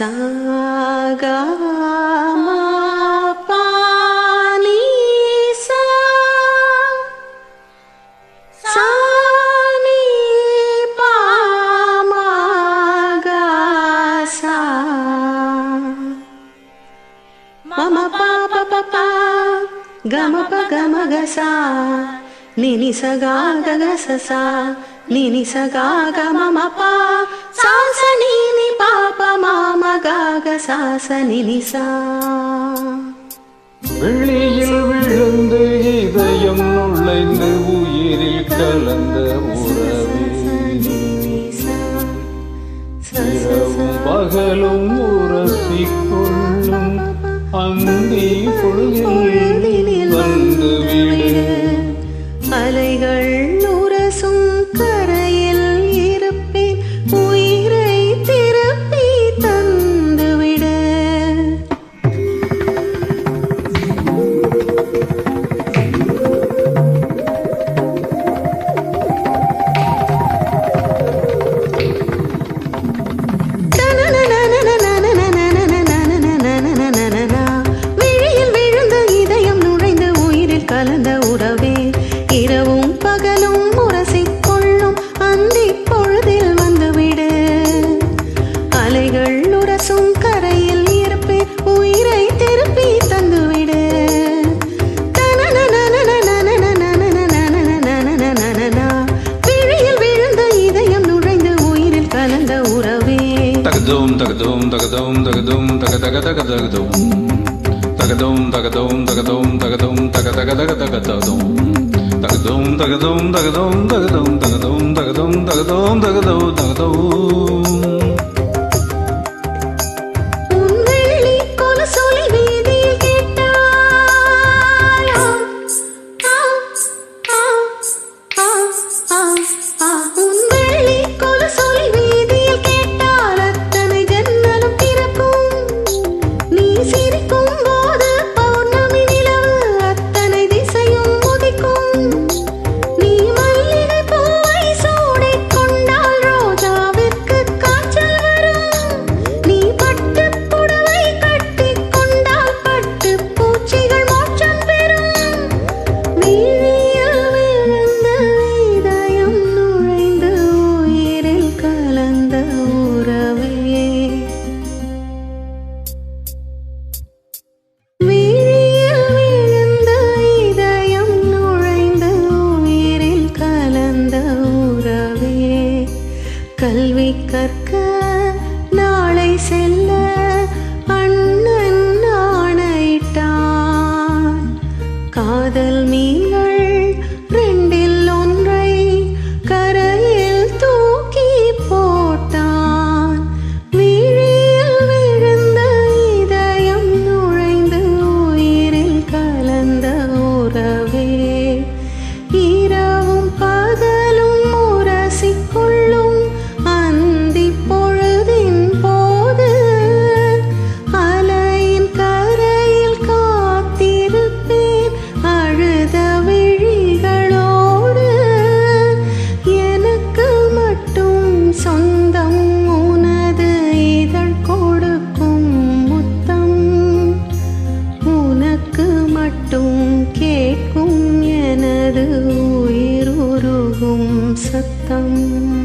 सा गी मम पाप पपा गम प गम गसा నిని సగా గగ ససా నిని సగా గమ పా సాస నిని పాప మామ గాగ సాస விழுந்து இதயம் நுழைந்து உயிரில் கலந்த உறவே பகலும் உரசிக்கொள்ளும் அந்த dum daga dum daga dum daga dum daga daga daga daga dum daga dum daga dum daga dum daga dum daga daga daga daga daga dum daga dum daga dum daga dum daga dum daga dum daga dum daga dum daga dum daga dum sắt tâm.